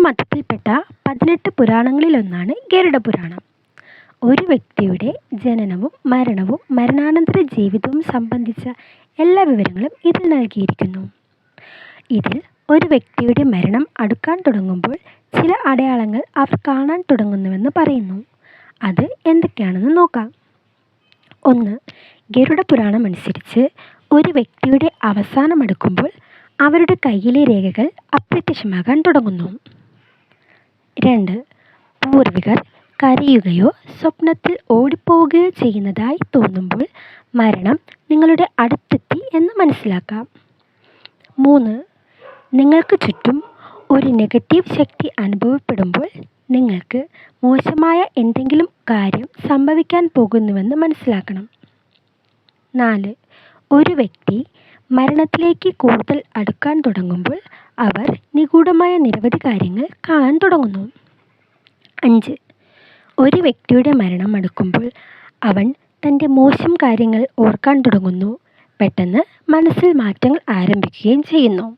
ഹിന്ദുമതത്തിൽപ്പെട്ട പതിനെട്ട് പുരാണങ്ങളിലൊന്നാണ് ഗരുഡ പുരാണം ഒരു വ്യക്തിയുടെ ജനനവും മരണവും മരണാനന്തര ജീവിതവും സംബന്ധിച്ച എല്ലാ വിവരങ്ങളും ഇതിൽ നൽകിയിരിക്കുന്നു. ഇതിൽ ഒരു വ്യക്തിയുടെ മരണം അടുക്കാൻ തുടങ്ങുമ്പോൾ ചില അടയാളങ്ങൾ അവർ കാണാൻ തുടങ്ങുന്നുവെന്ന് പറയുന്നു. അത് എന്തൊക്കെയാണെന്ന് നോക്കാം. ഒന്ന്. ഗരുഡ പുരാണം ഗരുഡപുരാണമനുസരിച്ച് ഒരു വ്യക്തിയുടെ അവസാനമടുക്കുമ്പോൾ അവരുടെ കയ്യിലെ രേഖകൾ അപ്രത്യക്ഷമാകാൻ തുടങ്ങുന്നു. രണ്ട്. പൂർവികർ കരയുകയോ സ്വപ്നത്തിൽ ഓടിപ്പോവുകയോ ചെയ്യുന്നതായി തോന്നുമ്പോൾ മരണം നിങ്ങളുടെ അടുത്തെത്തി എന്ന് മനസ്സിലാക്കാം. മൂന്ന്. നിങ്ങൾക്ക് ചുറ്റും ഒരു നെഗറ്റീവ് ശക്തി അനുഭവപ്പെടുമ്പോൾ നിങ്ങൾക്ക് മോശമായ എന്തെങ്കിലും കാര്യം സംഭവിക്കാൻ പോകുന്നുവെന്ന് മനസ്സിലാക്കണം. നാല്. ഒരു വ്യക്തി മരണത്തിലേക്ക് കൂടുതൽ അടുക്കാൻ തുടങ്ങുമ്പോൾ അവർ നിരവധി കാര്യങ്ങൾ കാണാൻ തുടങ്ങുന്നു. അഞ്ച്. ഒരു വ്യക്തിയുടെ മരണം അടുക്കുമ്പോൾ അവൻ തന്റെ മോശം കാര്യങ്ങൾ ഓർക്കാൻ തുടങ്ങുന്നു, പെട്ടെന്ന് മനസ്സിൽ മാറ്റങ്ങൾ ആരംഭിക്കുകയും ചെയ്യുന്നു.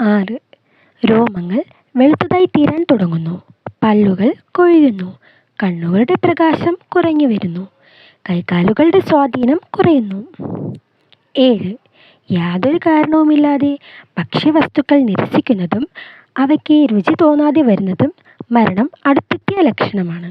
ആറ്. രോമങ്ങൾ വെളുത്തതായി തീരാൻ തുടങ്ങുന്നു, പല്ലുകൾ കൊഴിയുന്നു, കണ്ണുകളുടെ പ്രകാശം കുറഞ്ഞു വരുന്നു കൈകാലുകളുടെ സ്വാധീനം കുറയുന്നു. ഏഴ്. യാതൊരു കാരണവുമില്ലാതെ ഭക്ഷ്യവസ്തുക്കൾ നിരസിക്കുന്നതും അവയ്ക്ക് രുചി തോന്നാതെ വരുന്നതും മരണം അടുത്തെത്തിയ ലക്ഷണമാണ്.